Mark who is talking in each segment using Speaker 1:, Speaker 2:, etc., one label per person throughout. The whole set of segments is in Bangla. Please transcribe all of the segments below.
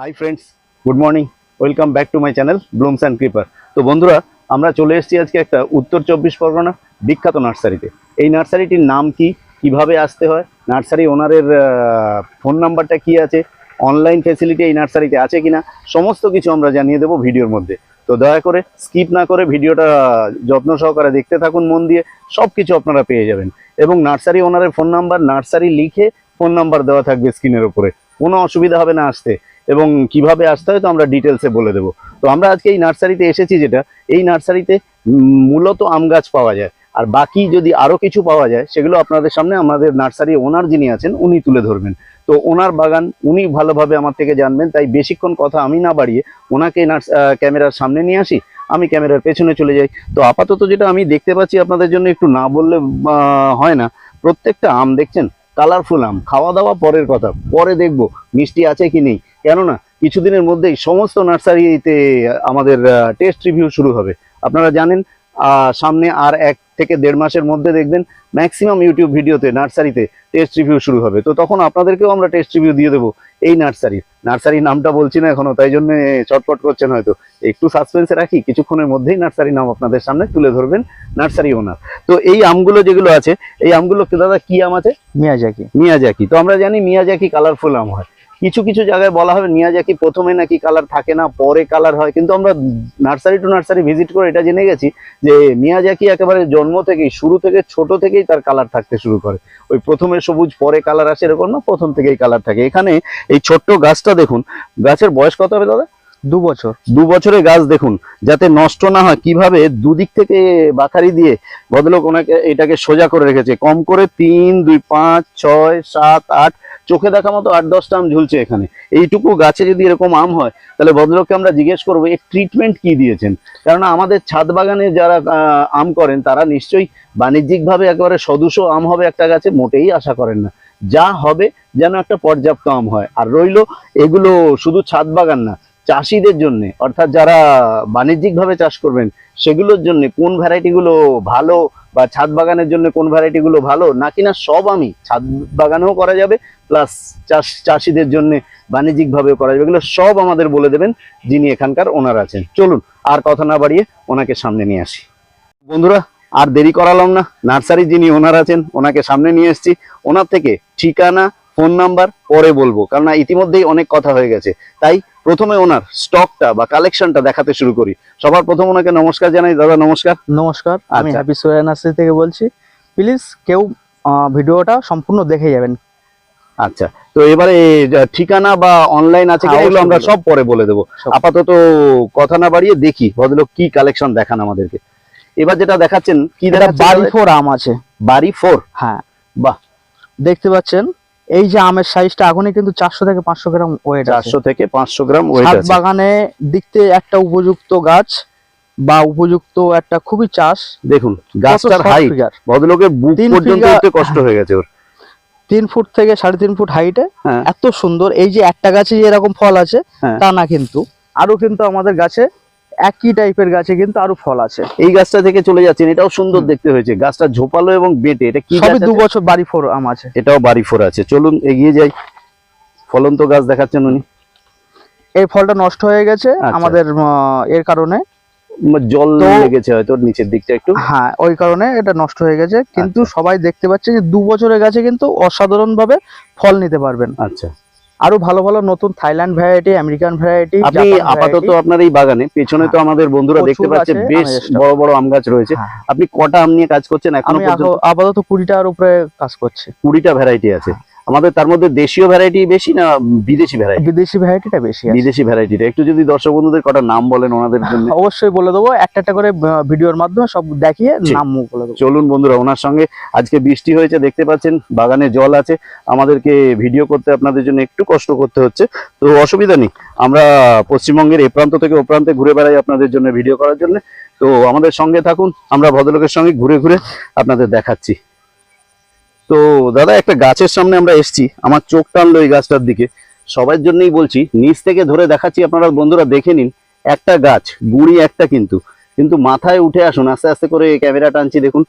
Speaker 1: Hi friends good morning welcome back to my channel blooms and creeper তো বন্ধুরা, আমরা চলে এসেছি আজকে একটা উত্তর চব্বিশ পরগনা বিখ্যাত নার্সারিতে। এই নার্সারিটির নাম কি? কীভাবে আসতে হয়? নার্সারি ওনারের ফোন নাম্বারটা কি আছে? অনলাইন ফেসিলিটি এই নার্সারিতে আছে কিনা? সমস্ত কিছু আমরা জানিয়ে দেবো ভিডিওর মধ্যে। তো দয়া করে স্কিপ না করে ভিডিওটা যত্ন সহকারে দেখতে থাকুন, মন দিয়ে সব কিছু আপনারা পেয়ে যাবেন। এবং নার্সারি ওনারের ফোন নাম্বার, নার্সারি লিখে ফোন নাম্বার দেওয়া থাকবে স্ক্রিনের উপরে। কোনো অসুবিধা হবে না আসতে। এবং কীভাবে আসতে হয় তো আমরা ডিটেলসে বলে দেবো। তো আমরা আজকে এই নার্সারিতে এসেছি যেটা, এই নার্সারিতে মূলত আম গাছ পাওয়া যায়। আর বাকি যদি আরও কিছু পাওয়া যায়, সেগুলো আপনাদের সামনে আমাদের নার্সারি ওনার যিনি আছেন, উনি তুলে ধরবেন। তো ওনার বাগান, উনি ভালোভাবে আমার থেকে জানবেন, তাই বেশিক্ষণ কথা আমি না বাড়িয়ে ওনাকে নার্স ক্যামেরার সামনে নিয়ে আসি, আমি ক্যামেরার পেছনে চলে যাই। তো আপাতত যেটা আমি দেখতে পাচ্ছি আপনাদের জন্য একটু না বললে হয় না। প্রত্যেকটা আম, দেখছেন? কালারফুল আম। খাওয়া দাওয়া পরের কথা, পরে দেখব, মিষ্টি আছে কি নেই। কেননা কিছুদিনের মধ্যেই সমস্ত নার্সারিতে আমাদের টেস্ট রিভিউ শুরু হবে। আপনারা জানেন আহ, সামনে আর এক থেকে দেড় মাসের মধ্যে দেখবেন ম্যাক্সিমাম ইউটিউব ভিডিওতে নার্সারিতে টেস্ট রিভিউ শুরু হবে। তো তখন আপনাদেরকেও আমরা টেস্ট রিভিউ দিয়ে দেবো এই নার্সারির। নার্সারির নামটা বলছি না এখনও তাই জন্য চটপট করছেন হয়তো। একটু সাসপেন্সে রাখি কিছুক্ষণের মধ্যেই নার্সারির নাম আপনাদের সামনে তুলে ধরবেন নার্সারি ওনার তো এই আমগুলো যেগুলো আছে এই আমগুলো দাদা কি আম আছে?
Speaker 2: মিয়াজাকি।
Speaker 1: মিয়াজাকি। তো আমরা জানি মিয়াজাকি কালারফুল আম হয়। কিছু কিছু জায়গায় বলা হবে মিয়াজাকি প্রথমে নাকি কালার থাকে না পরে কালার হয়। কিন্তু আমরা নার্সারি টু নার্সারি ভিজিট করে এটা জেনে গেছি যে মিয়াজাকি একেবারে জন্ম থেকেই শুরু থেকে ছোট থেকেই তার কালার থাকতে শুরু করে। ওই প্রথমে সবুজ পরে কালার আসে এরকম না প্রথম থেকেই কালার থাকে। এখানে এই ছোট্ট গাছটা দেখুন গাছের বয়স কত হবে দাদা?
Speaker 2: দু বছর।
Speaker 1: দু বছরের গাছ দেখুন যাতে নষ্ট না হয় কীভাবে দুদিক থেকে বাখারি দিয়ে ভদ্রলোক ওনাকে এটাকে সোজা করে রেখেছে। কম করে তিন দুই পাঁচ ছয় সাত আট চোখে দেখা মতো আট দশটা আম ঝুলছে এখানে। এইটুকু গাছে যদি এরকম আম হয়, তাহলে ভদ্রলোককে আমরা জিজ্ঞেস করব এই ট্রিটমেন্ট কি দিয়েছেন? কারণ আমাদের ছাদ বাগানে যারা আম করেন, তারা নিশ্চয়ই বাণিজ্যিকভাবে একেবারে সদুশ আম হবে একটা গাছে, মোটেই আশা করেন না। যা হবে যেন একটা পর্যাপ্ত আম হয়। আর রইল, এগুলো শুধু ছাদ বাগান না চাষিদের জন্য, অর্থাৎ যারা বাণিজ্যিকভাবে চাষ করবেন, সেগুলোর জন্য কোন ভ্যারাইটিগুলো ভালো বা ছাদ বাগানের জন্য কোন ভ্যারাইটিগুলো ভালো, নাকি না সব আমি ছাদ বাগানেও করা যাবে প্লাস চাষ, চাষিদের জন্য বাণিজ্যিকভাবেও করা যাবে, এগুলো সব আমাদের বলে দেবেন যিনি এখানকার ওনার আছেন। চলুন, আর কথা না বাড়িয়ে ওনাকে সামনে নিয়ে আসি। বন্ধুরা, আর দেরি করালাম না, নার্সারি যিনি ওনার আছেন, ওনাকে সামনে নিয়ে এসেছি। ওনার থেকে ঠিকানা, ফোন নাম্বার পরে বলব কারণ ইতিমধ্যেই অনেক কথা হয়ে গেছে। তাই প্রথমে ওনার স্টকটা বা কালেকশনটা দেখাতে শুরু করি। সবার প্রথম ওনাকে নমস্কার জানাই। দাদা নমস্কার।
Speaker 2: নমস্কার আমি
Speaker 1: আচ্ছা।
Speaker 2: হ্যাপি সোয়া নার্সারি থেকে বলছি। প্লিজ কেউ ভিডিওটা সম্পূর্ণ দেখে যাবেন।
Speaker 1: আচ্ছা। তো এবারে ঠিকানা বা অনলাইন আছে
Speaker 2: হ্যাঁ,
Speaker 1: এগুলো আমরা সব পরে বলে দেবো। আপাতত কথা না বাড়িয়ে দেখি ভদ্রলোক কি কালেকশন দেখান আমাদেরকে। এবার যেটা দেখাচ্ছেন কি দেখাচ্ছেন?
Speaker 2: বাড়ি ফোর আম আছে।
Speaker 1: বাড়ি ফোর?
Speaker 2: হ্যাঁ।
Speaker 1: বাহ।
Speaker 2: দেখতে পাচ্ছেন এই যে আমের সাইজটা এখনই কিন্তু চারশো থেকে পাঁচশো গ্রাম ওয়েট
Speaker 1: চারশো থেকে পাঁচশো গ্রাম ওয়েট
Speaker 2: বাগানে দেখতে একটা উপযুক্ত গাছ বা উপযুক্ত একটা খুবই চাষ।
Speaker 1: দেখুন গাছটার হাইট ভদ্রলোকের বুক পর্যন্ত উঠতে কষ্ট হয়ে গেছে ওর।
Speaker 2: তিন ফুট থেকে সাড়ে তিন ফুট হাইটে
Speaker 1: হ্যাঁ।
Speaker 2: এত সুন্দর। এই যে একটা গাছে যে এরকম ফল আছে
Speaker 1: হ্যাঁ।
Speaker 2: তা না কিন্তু। আরও কিন্তু আমাদের গাছে একই টাইপের গাছে কিন্তু আরও ফল আছে।
Speaker 1: এই গাছটা থেকে চলে যাচ্ছেন এটাও সুন্দর দেখতে হয়েছে। গাছটা ঝোপালো এবং বেটে এটা কি
Speaker 2: সবে দু বছর বাড়ি ফোর আম আছে।
Speaker 1: এটাও বাড়ি ফোর আছে। চলুন এগিয়ে যাই। ফলন্ত গাছ দেখাচ্ছেন উনি।
Speaker 2: এই ফলটা নষ্ট হয়ে গেছে
Speaker 1: আচ্ছা।
Speaker 2: আমাদের এর কারণে।
Speaker 1: জল লেগেছে হয়তো নিচের দিকটা একটু।
Speaker 2: হ্যাঁ ওই কারণে এটা নষ্ট হয়ে গেছে। কিন্তু
Speaker 1: আচ্ছা।
Speaker 2: সবাই দেখতে পাচ্ছে যে দু বছরের গাছে কিন্তু অসাধারণ ভাবে ফল নিতে পারবেন।
Speaker 1: আচ্ছা।
Speaker 2: আরও ভালো ভালো নতুন থাইল্যান্ড ভ্যারাইটি আমেরিকান ভ্যারাইটি
Speaker 1: আপনি আপাতত আপনার এই বাগানে পেছনে তো
Speaker 2: হ্যাঁ।
Speaker 1: আমাদের বন্ধুরা দেখতে পাচ্ছে বেশ বড় বড় আম গাছ রয়েছে। আপনি কটা আম নিয়ে কাজ করছেন
Speaker 2: এখনও
Speaker 1: পর্যন্ত?
Speaker 2: আপাতত- কুড়িটার উপরে কাজ করছে।
Speaker 1: কুড়িটা ভ্যারাইটি আছে।
Speaker 2: হ্যাঁ।
Speaker 1: আমাদের তার মধ্যে দেশীয় ভ্যারাইটি বেশি না বিদেশি ভ্যারাইটি
Speaker 2: বিদেশি ভ্যারাইটিটা বেশি আছে।
Speaker 1: বিদেশি ভ্যারাইটিটা একটু যদি দর্শক বন্ধুদের কটা নাম বলেন ওনাদের জন্য।
Speaker 2: অবশ্যই বলে দেবো। একটা একটা করে ভিডিওর মাধ্যমে সব দেখিয়ে নাম বলে দেবো।
Speaker 1: চলুন বন্ধুরা ওনার সঙ্গে আজকে বৃষ্টি হয়েছে দেখতে পাচ্ছেন বাগানে জল আছে। আমাদেরকে ভিডিও করতে আপনাদের জন্য একটু কষ্ট করতে হচ্ছে। তো অসুবিধা নেই আমরা পশ্চিমবঙ্গের এ প্রান্ত থেকে ও প্রান্তে ঘুরে বেড়াই আপনাদের জন্য ভিডিও করার জন্য। তো আমাদের সঙ্গে থাকুন আমরা ভদ্রলোকের সঙ্গে ঘুরে ঘুরে আপনাদের দেখাচ্ছি। তো দাদা একটা গাছের সামনে আমরা এসছি। আমার চোখ টানলো এই গাছটার দিকে। সবার জন্যই বলছি নিচ থেকে ধরে দেখাচ্ছি আপনারা বন্ধুরা দেখে নিন। একটা গাছ গুড়ি একটা কিন্তু। কিন্তু মাথায় উঠে আসুন আস্তে আস্তে করে ক্যামেরা টানছি দেখুন।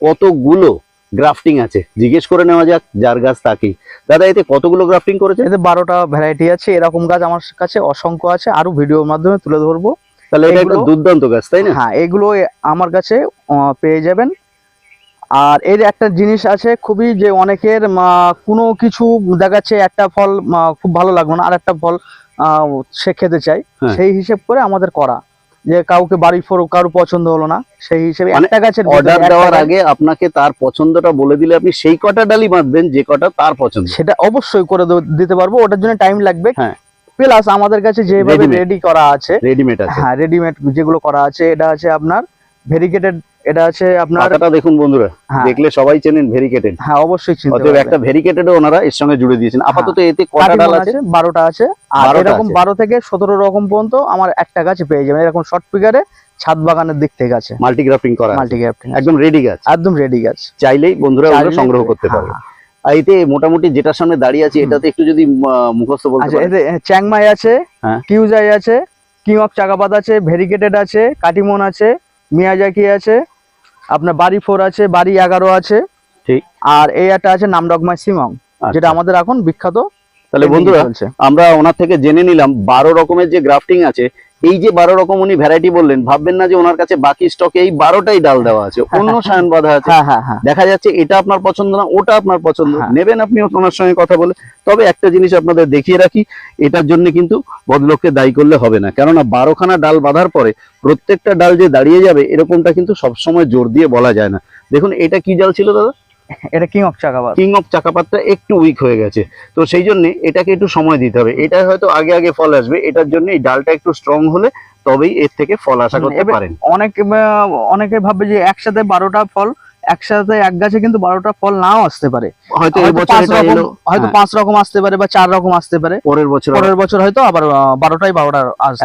Speaker 1: কতগুলো গ্রাফটিং আছে জিজ্ঞেস করে নেওয়া যাক যার গাছ তাকেই। দাদা এতে কতগুলো গ্রাফটিং করেছে
Speaker 2: এতে বারোটা ভ্যারাইটি আছে এরকম গাছ আমার কাছে অসংখ্য আছে আরও ভিডিওর মাধ্যমে তুলে ধরবো।
Speaker 1: তাহলে এটা একটা দুর্দান্ত গাছ তাই না?
Speaker 2: হ্যাঁ এগুলো আমার কাছে পেয়ে যাবেন। আর এর একটা জিনিস আছে খুবই যে অনেকের কোনো কিছু দেখাচ্ছে একটা ফল খুব ভালো লাগল না আর একটা ফল সে খেতে চাই
Speaker 1: হ্যাঁ।
Speaker 2: সেই হিসেব করে আমাদের করা। যে কাউকে বাড়ি ফোর কারও পছন্দ হলো না সেই হিসেবে
Speaker 1: মানে
Speaker 2: একটা গাছের
Speaker 1: অর্ডার দেওয়ার আগে আপনাকে তার পছন্দটা বলে দিলে আপনি সেই কটা ডালি বাঁধবেন যে কটা তার পছন্দ।
Speaker 2: সেটা অবশ্যই করে দিতে পারব ওটার জন্য টাইম লাগবে।
Speaker 1: হ্যাঁ।
Speaker 2: প্লাস আমাদের কাছে যেভাবে রেডি করা আছে
Speaker 1: রেডিমেড আছে।
Speaker 2: হ্যাঁ রেডিমেড যেগুলো করা আছে এটা আছে আপনার ভেরিকেটেড এটা আছে আপনার
Speaker 1: পাতাটা দেখুন বন্ধুরা
Speaker 2: হ্যাঁ।
Speaker 1: দেখলে সবাই চেনেন ভেরিকেটেড
Speaker 2: হ্যাঁ অবশ্যই চিনতে
Speaker 1: অতএব একটা ভেরিকেটেডও ওনারা এর সঙ্গে জুড়ে দিয়েছেন। আপাতত এতে কটা ডাল আছে?
Speaker 2: আছে বারোটা আছে। আর এরকম
Speaker 1: আছে।
Speaker 2: বারো থেকে সতেরো রকম পর্যন্ত আমার একটা গাছ পেয়ে যাবেন। এরকম শর্ট ফিগারে ছাদ বাগানের দিক থেকে আছে।
Speaker 1: মাল্টি গ্রাফটিং করা
Speaker 2: মাল্টি গ্যাপটিং
Speaker 1: একদম রেডি গাছ।
Speaker 2: একদম রেডি গাছ।
Speaker 1: চাইলেই বন্ধুরা ওগুলো সংগ্রহ করতে
Speaker 2: হ্যাঁ,
Speaker 1: পারবে। এতে মোটামুটি যেটার সামনে দাঁড়িয়ে আছে এটাতে একটু যদি মুখস্থ বলতে
Speaker 2: আচ্ছা এতে চ্যাংমাই আছে
Speaker 1: হ্যাঁ।
Speaker 2: কিউজাই আছে কিং অফ চাকাপাত আছে ভেরিকেটেড আছে কাটিমন আছে মিয়াজাকি আছে আপনার বাড়ি ফোর আছে বাড়ি এগারো আছে।
Speaker 1: ঠিক।
Speaker 2: আর এই একটা আছে নামডকমাই সিমং
Speaker 1: আচ্ছা,
Speaker 2: যেটা আমাদের এখন বিখ্যাত
Speaker 1: তাহলে বন্ধুরা আমরা ওনার থেকে জেনে নিলাম বারো রকমের যে গ্রাফটিং আছে এই যে বারো রকম উনি ভ্যারাইটি বললেন ভাববেন না যে ওনার কাছে বাকি স্টকে এই বারোটাই ডাল দেওয়া আছে অন্য সায়ন বাঁধা আছে।
Speaker 2: হ্যাঁ হ্যাঁ হ্যাঁ।
Speaker 1: দেখা যাচ্ছে এটা আপনার পছন্দ না ওটা আপনার পছন্দ।
Speaker 2: হ্যাঁ।
Speaker 1: নেবেন আপনি ওনার সঙ্গে কথা বলে। তবে একটা জিনিস আপনাদের দেখিয়ে রাখি এটার জন্য কিন্তু ভদ্রলোককে দায়ী করলে হবে না। কেননা বারোখানা ডাল বাঁধার পরে প্রত্যেকটা ডাল যে দাঁড়িয়ে যাবে এরকমটা কিন্তু সবসময় জোর দিয়ে বলা যায় না। দেখুন এটা কি জাল ছিল দাদা?
Speaker 2: এটা king of Chakapat
Speaker 1: king of চাকাপাতটা একটু উইক হয়ে গেছে। তো সেই জন্য এটাকে একটু সময় দিতে হবে। এটা হয়তো আগে আগে ফল আসবে। এটার জন্য এই ডালটা একটু স্ট্রং হলে তবেই এর থেকে ফল আশা করতে পারেন।
Speaker 2: অনেক অনেকে ভাববে যে একসাথে বারোটা ফল একসাথে এক গাছে কিন্তু বারোটা ফল নাও আসতে পারে।
Speaker 1: হয়তো
Speaker 2: হয়তো পাঁচ রকম
Speaker 1: হ্যাঁ,
Speaker 2: পাঁচ রকম আসতে পারে বা চার রকম আসতে পারে।
Speaker 1: পরের বছর
Speaker 2: পরের বছর হয়তো আবার বারোটাই বারোটা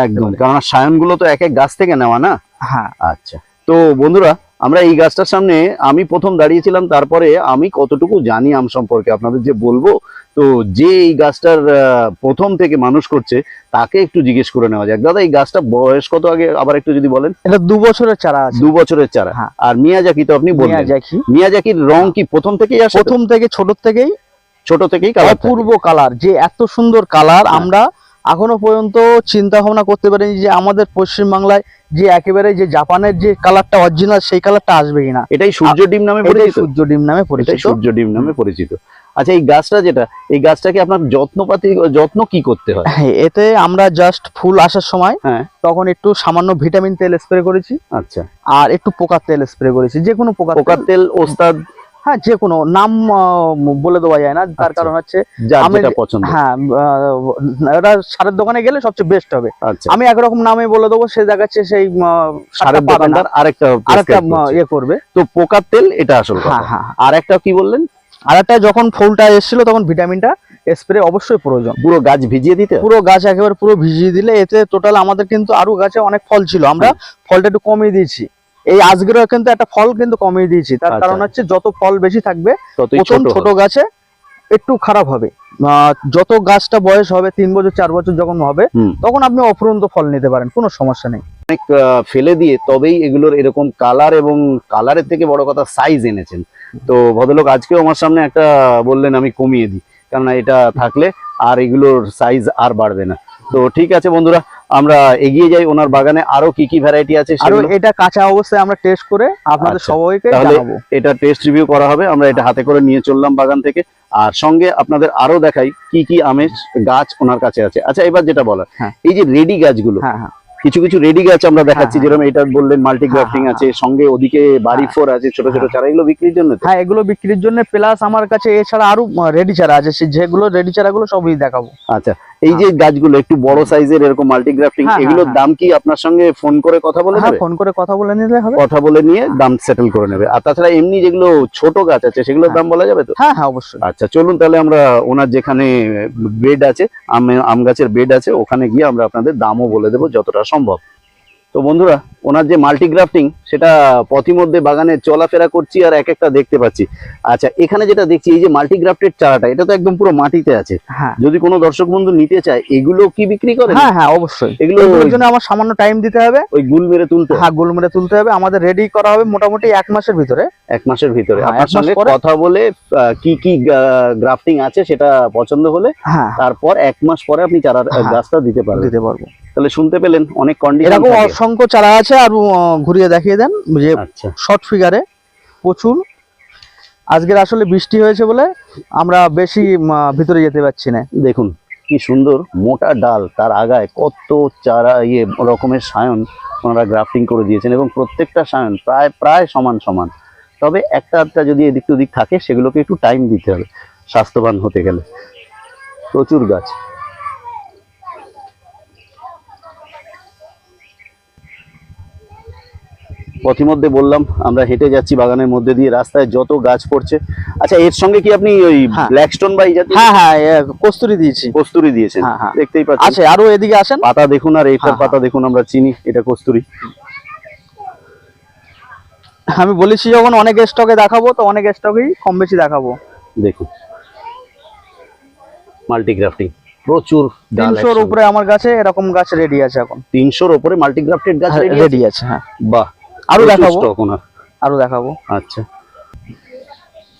Speaker 1: একদম। কারণ সায়নগুলো তো এক এক গাছ থেকে নেওয়া না?
Speaker 2: হ্যাঁ।
Speaker 1: আচ্ছা। তো বন্ধুরা আমরা এই গাছটার সামনে আমি প্রথম দাঁড়িয়েছিলাম তারপরে আমি কতটুকু জানি আম সম্পর্কে আপনাদের যে বলব। তো যে এই গাছটার প্রথম থেকে মানুষ করছে তাকে একটু জিজ্ঞেস করে নেওয়া যাক। দাদা এই গাছটা বয়স কত আগে? আবার একটু যদি বলেন।
Speaker 2: এটা দু বছরের চারা আছে।
Speaker 1: দু বছরের চারা।
Speaker 2: হ্যাঁ।
Speaker 1: আর মিয়াজাকি তো আপনি বললেন।
Speaker 2: মিয়াজাকি।
Speaker 1: মিয়াজাকির রং কি প্রথম থেকেই আসে?
Speaker 2: প্রথম থেকে ছোট থেকেই
Speaker 1: ছোট থেকেই কালার
Speaker 2: অপূর্ব কালার যে এত সুন্দর কালার
Speaker 1: হ্যাঁ।
Speaker 2: আমরা এখনও পর্যন্ত চিন্তা ভাবনা করতে পারিনি যে আমাদের পশ্চিমবাংলায় যে একেবারে যে জাপানের যে কালারটা অরিজিনাল সেই কালারটা আসবে কিনা।
Speaker 1: এটাই সূর্য ডিম নামে পরিচিত?
Speaker 2: সূর্য ডিম নামে পরিচিত।
Speaker 1: সূর্য ডিম নামে পরিচিত। আচ্ছা এই গাছটা যেটা এই গাছটাকে আপনার যত্নপাতি যত্ন কি করতে হয়?
Speaker 2: হ্যাঁ এতে আমরা জাস্ট ফুল আসার সময়
Speaker 1: হ্যাঁ।
Speaker 2: তখন একটু সামান্য ভিটামিন তেল স্প্রে করেছি।
Speaker 1: আচ্ছা।
Speaker 2: আর একটু পোকার তেল স্প্রে করেছি যে কোনো পোকার
Speaker 1: পোকার
Speaker 2: তেল
Speaker 1: ওস্তাদ
Speaker 2: হ্যাঁ যে কোনো নাম বলে দেওয়া যায় না। তার
Speaker 1: আচ্ছা।
Speaker 2: কারণ হচ্ছে আমি-
Speaker 1: পছন্দ।
Speaker 2: হ্যাঁ এটা সারের দোকানে গেলে সবচেয়ে বেস্ট হবে।
Speaker 1: আচ্ছা।
Speaker 2: আমি একরকম নামে বলে দেবো সে দেখাচ্ছে সেই
Speaker 1: সারের দোকানদার আরেকটা
Speaker 2: আরেকটা ইয়ে করবে।
Speaker 1: তো পোকার তেল এটা আসল
Speaker 2: হ্যাঁ হ্যাঁ
Speaker 1: আর একটা কি বললেন?
Speaker 2: আর একটা যখন ফুলটা এসেছিল তখন ভিটামিনটা স্প্রে অবশ্যই প্রয়োজন।
Speaker 1: পুরো গাছ ভিজিয়ে দিতে?
Speaker 2: পুরো গাছ একেবারে পুরো ভিজিয়ে দিলে এতে টোটাল আমাদের কিন্তু আরও গাছে অনেক ফল ছিল। আমরা
Speaker 1: হ্যাঁ।
Speaker 2: ফলটা একটু কমিয়ে দিয়েছি। এই আজকেরও কিন্তু একটা ফল কিন্তু কমিয়ে দিয়েছি। তার
Speaker 1: আচ্ছা।
Speaker 2: কারণ হচ্ছে যত ফল বেশি থাকবে প্রথম
Speaker 1: ছোট
Speaker 2: ছোট গাছে একটু খারাপ হবে। যত গাছটা বয়স হবে তিন বছর চার বছর যখন হবে তখন আপনি অফুরন্ত ফল নিতে পারেন কোনো সমস্যা নেই।
Speaker 1: অনেক ফেলে দিয়ে তবেই এগুলোর এরকম কালার এবং কালারের থেকে বড় কথা সাইজ এনেছেন। তো ভদ্রলোক আজকেও আমার সামনে একটা বললেন আমি কমিয়ে দিই। কারণ এটা থাকলে আর এগুলোর সাইজ আর বাড়বে না। তো ঠিক আছে বন্ধুরা আমরা এগিয়ে যাই ওনার বাগানে। আরও কি কি ভ্যারাইটি আছে আরও
Speaker 2: এটা কাঁচা অবস্থায় আমরা টেস্ট করে আপনাদের
Speaker 1: আচ্ছা,
Speaker 2: সবাইকে জানাব।
Speaker 1: এটা টেস্ট রিভিউ করা হবে আমরা এটা হাতে করে নিয়ে চললাম বাগান থেকে। আর সঙ্গে আপনাদের আরও দেখাই কি কি আমের গাছ ওনার কাছে আছে। আচ্ছা এবার যেটা বলার
Speaker 2: হ্যাঁ।
Speaker 1: এই যে রেডি গাছগুলো
Speaker 2: হ্যাঁ হ্যাঁ।
Speaker 1: কিছু কিছু রেডি গাছ আমরা দেখাচ্ছি যেরকম এটা বললেন মাল্টি গ্রাফটিং আছে সঙ্গে ওদিকে বাড়ি। ফোর আছে ছোট ছোট। চারা এগুলো বিক্রির জন্য
Speaker 2: হ্যাঁ এগুলো বিক্রির জন্য প্লাস আমার কাছে এছাড়া আরও রেডি চারা আছে যেগুলো রেডি চারাগুলো সবই দেখাবো।
Speaker 1: আচ্ছা এই যে গাছগুলো একটু বড় সাইজের এরকম মাল্টি গ্রাফটিং
Speaker 2: হ্যাঁ, হ্যাঁ,
Speaker 1: এগুলোর
Speaker 2: হ্যাঁ।
Speaker 1: দাম কি আপনার সঙ্গে ফোন করে কথা বলে
Speaker 2: হ্যাঁ ফোন করে কথা বলে নিলে হবে।
Speaker 1: কথা বলে নিয়ে দাম সেটেল করে নেবে। আর তাছাড়া এমনি যেগুলো ছোট গাছ আছে সেগুলোর
Speaker 2: হ্যাঁ।
Speaker 1: দাম বলা যাবে তো?
Speaker 2: হ্যাঁ হ্যাঁ অবশ্যই।
Speaker 1: আচ্ছা চলুন তাহলে আমরা ওনার যেখানে বেড আছে আম আম গাছের বেড আছে ওখানে গিয়ে আমরা আপনাদের দামও বলে দেবো যতটা সম্ভব। তো বন্ধুরা ওনার যে মাল্টিগ্রাফটিং সেটা পথিমধ্যে বাগানে চলাফেরা করছি আর এক একটা দেখতে পাচ্ছি। আচ্ছা এখানে যেটা দেখছি এই যে মাল্টিগ্রাফটেড চারাটা এটা তো একদম পুরো মাটিতে আছে।
Speaker 2: হ্যাঁ।
Speaker 1: যদি কোনো দর্শক বন্ধু নিতে চায় এগুলো কি বিক্রি করেন
Speaker 2: হ্যাঁ হ্যাঁ অবশ্যই।
Speaker 1: এগুলো
Speaker 2: এগুলোর জন্য আমার সামান্য টাইম দিতে হবে।
Speaker 1: ওই গুল মেরে তুলতে হ্যাঁ
Speaker 2: গুল মেরে তুলতে হবে। আমাদের রেডি করা হবে মোটামুটি এক মাসের ভিতরে।
Speaker 1: এক মাসের ভিতরে।
Speaker 2: হ্যাঁ,
Speaker 1: আপনার সঙ্গে কথা বলে কি কি গ্রাফটিং আছে সেটা পছন্দ হলে
Speaker 2: হ্যাঁ।
Speaker 1: তারপর এক মাস পরে আপনি চারা। গাছটা দিতে পারবেন।
Speaker 2: দিতে পারব।
Speaker 1: তাহলে শুনতে পেলেন অনেক কন্ডিশন
Speaker 2: এরকম অসংখ্য চারা আছে আর ঘুরিয়ে দেখিয়ে দেন যে
Speaker 1: আচ্ছা।
Speaker 2: শর্ট ফিগারে প্রচুর। আজকের আসলে বৃষ্টি হয়েছে বলে আমরা বেশি ভিতরে যেতে পারছি না।
Speaker 1: দেখুন কি সুন্দর মোটা ডাল তার আগায় কত চারা ইয়ে রকমের সায়ন ওনারা গ্রাফটিং করে দিয়েছেন এবং প্রত্যেকটা সায়ন প্রায় প্রায় সমান সমান। তবে একটা আধটা যদি এদিক ওদিক থাকে সেগুলোকে একটু টাইম দিতে হবে স্বাস্থ্যবান হতে গেলে। প্রচুর গাছ। পথিমধ্যে বললাম আমরা হেঁটে যাচ্ছি বাগানের মধ্যে দিয়ে রাস্তায় যত গাছ পড়ছে। আচ্ছা এর সঙ্গে কি আপনি ওই। ব্ল্যাকস্টোন বা জাতীয়
Speaker 2: হ্যাঁ হ্যাঁ কস্তুরি দিয়েছি।
Speaker 1: কস্তুরি দিয়েছেন।
Speaker 2: হ্যাঁ, হ্যাঁ।
Speaker 1: দেখতেই পাচ্ছেন।
Speaker 2: আছে আরও এদিকে আসেন।
Speaker 1: পাতা দেখুন আর এটার
Speaker 2: হ্যাঁ,
Speaker 1: পাতা দেখুন আমরা চিনি এটা কস্তুরি।
Speaker 2: আমি বলেছি যখন অনেক স্টকে দেখাবো তো অনেক স্টকেই কম বেশি দেখাবো।
Speaker 1: দেখুন। মাল্টিগ্রাফটিং। প্রচুর
Speaker 2: তিনশোর উপরে আমার কাছে এরকম গাছ রেডি আছে এখন।
Speaker 1: তিনশোর উপরে মাল্টিগ্রাফটেড গাছ
Speaker 2: রেডি আছে হ্যাঁ।
Speaker 1: বাহ। আরও
Speaker 2: দেখাবো। আরও দেখাবো।
Speaker 1: আচ্ছা।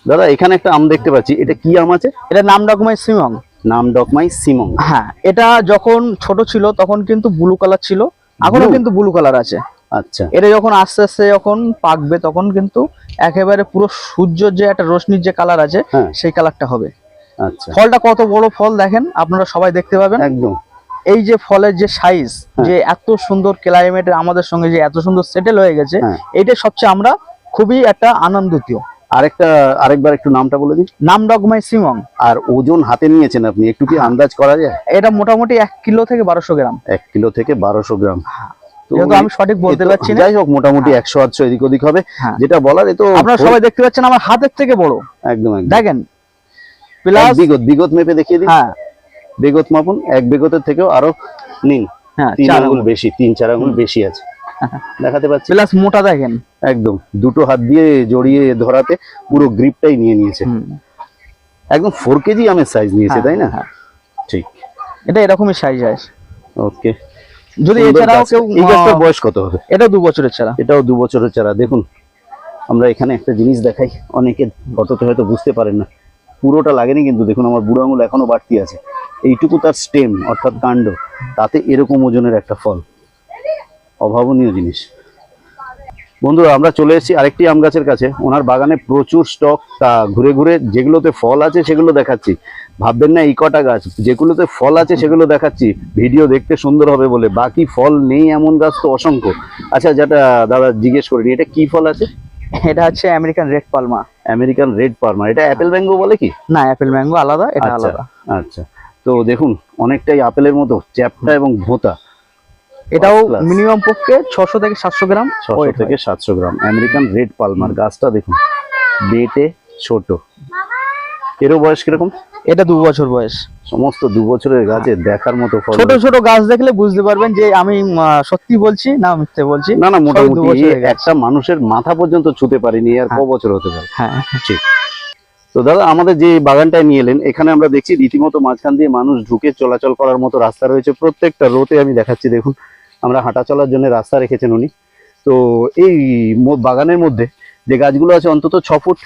Speaker 1: দাদা এখানে একটা আম দেখতে পাচ্ছি। এটা কি আম আছে?
Speaker 2: এটা নাম ডকুমেন্ট সিমং।
Speaker 1: নাম ডকমাই সিমং।
Speaker 2: হ্যাঁ এটা যখন ছোট ছিল তখন কিন্তু ব্লু কালার ছিল।
Speaker 1: এখনও
Speaker 2: কিন্তু ব্লু কালার আছে।
Speaker 1: আচ্ছা।
Speaker 2: এটা যখন আস্তে আস্তে যখন পাকবে তখন কিন্তু একেবারে পুরো সূর্যের যে একটা রশ্মির যে কালার আছে
Speaker 1: হ্যাঁ।
Speaker 2: সেই কালারটা হবে।
Speaker 1: আচ্ছা।
Speaker 2: ফলটা কত বড় ফল দেখেন আপনারা সবাই দেখতে পাবেন।
Speaker 1: একদম।
Speaker 2: এই যে ফলের যে সাইজ
Speaker 1: হ্যাঁ।
Speaker 2: যে এত সুন্দর ক্লাইমেট আমাদের সঙ্গে যে এত সুন্দর সেটেল হয়ে গেছে এটা সবচেয়ে আমরা খুবই একটা আনন্দিত
Speaker 1: আরেকটা আরেকবার একটু নামটা বলে দিন
Speaker 2: নাম ডগমাই সিমং।
Speaker 1: আর ওজন হাতে নিয়েছেন আপনি একটু কি আন্দাজ করা যায়?
Speaker 2: এটা মোটামুটি এক কিলো থেকে বারোশো গ্রাম।
Speaker 1: এক কিলো থেকে বারোশো গ্রাম।
Speaker 2: আমি সঠিক বলতে পারছি না।
Speaker 1: যাই হোক মোটামুটি একশো আটশো এদিক ওদিক হবে।
Speaker 2: হ্যাঁ।
Speaker 1: যেটা বলার এ তো
Speaker 2: আপনারা সবাই দেখতে পাচ্ছেন আমার হাতের থেকে বড়।
Speaker 1: একদম একদম।
Speaker 2: দেখেন। প্লাস
Speaker 1: বিগত বিগত মেপে দেখিয়ে দিন
Speaker 2: হ্যাঁ।
Speaker 1: বিগত মাপুন এক বিগতের থেকেও আরও নিন
Speaker 2: হ্যাঁ
Speaker 1: তিন বেশি তিন চার আঙ্গুল বেশি আছে। দেখাতে পাচ্ছি?
Speaker 2: প্লাস মোটা দেখেন।
Speaker 1: একদম দুটো হাত দিয়ে জড়িয়ে ধরাতে পুরো গ্রিপটাই নিয়ে নিয়েছে। একদম ফোর কেজি আমের সাইজ নিয়েছে
Speaker 2: হ্যাঁ,
Speaker 1: তাই না?
Speaker 2: হ্যাঁ।
Speaker 1: ঠিক।
Speaker 2: এটা এরকমই সাইজ আছে
Speaker 1: ওকে।
Speaker 2: যদি এছাড়াও কেউ
Speaker 1: এই গাছটার বয়স কত হবে?
Speaker 2: এটা দু বছরের ছাড়া
Speaker 1: এটাও দু বছরের চারা। দেখুন আমরা এখানে একটা জিনিস দেখাই। অনেকে গততে হয়তো বুঝতে পারেন না। পুরোটা লাগেনি কিন্তু দেখুন আমার বুড়ো আঙুল এখনও বাড়তি আছে। এইটুকু তার স্টেম অর্থাৎ কাণ্ড, তাতে এরকম ওজনের একটা ফল। অভাবনীয় জিনিস। বন্ধুরা, আমরা চলে এসেছি আরেকটি আম গাছের কাছে। ওনার বাগানে প্রচুর স্টক তা ঘুরে ঘুরে যেগুলোতে ফল আছে সেগুলো দেখাচ্ছি। ভাববেন না, এই কটা গাছ, যেগুলোতে ফল আছে সেগুলো দেখাচ্ছি। ভিডিও দেখতে সুন্দর হবে বলে। বাকি ফল নেই এমন গাছ তো অসংখ্য। আচ্ছা যেটা দাদা জিজ্ঞেস করিনি এটা কি ফল আছে?
Speaker 2: এটা হচ্ছে American red palmer
Speaker 1: American red palmer এটা অ্যাপেল ম্যাঙ্গো বলে কি?
Speaker 2: না অ্যাপেল ম্যাঙ্গো আলাদা এটা
Speaker 1: আচ্ছা
Speaker 2: আলাদা।
Speaker 1: আচ্ছা। তো দেখুন অনেকটাই আপেলের মতো চ্যাপটা এবং ভোতা।
Speaker 2: এটাও মিনিমাম পক্ষে ছশো থেকে সাতশো গ্রাম
Speaker 1: ছশো থেকে সাতশো গ্রাম। আমেরিকান রেড পালমার গাছটা দেখুন বেটে ছোট। এরও বয়স কীরকম।
Speaker 2: এটা দু বছর বয়স।
Speaker 1: সমস্ত দু বছরের গাছে দেখার মতো ফল
Speaker 2: ছোট ছোট গাছ দেখলে বুঝতে পারবেন যে আমি সত্যি বলছি না মিথ্যে বলছি।
Speaker 1: না না মোটামুটি একটা মানুষের মাথা পর্যন্ত ছুতে পারিনি আর ক
Speaker 2: হ্যাঁ।
Speaker 1: বছর হতে পারে।
Speaker 2: হ্যাঁ।
Speaker 1: ঠিক। তো দাদা আমাদের যে বাগানটায় নিয়ে এলেন এখানে আমরা দেখছি রীতিমতো মাঝখান দিয়ে মানুষ ঢুকে চলাচল করার মতো রাস্তা রয়েছে। প্রত্যেকটা রোতে আমি দেখাচ্ছি দেখুন। আমরা হাঁটা চলার জন্য রাস্তা রেখেছেন উনি। তো এই বাগানের মধ্যে যে গাছগুলো আছে অন্তত ছ ফুট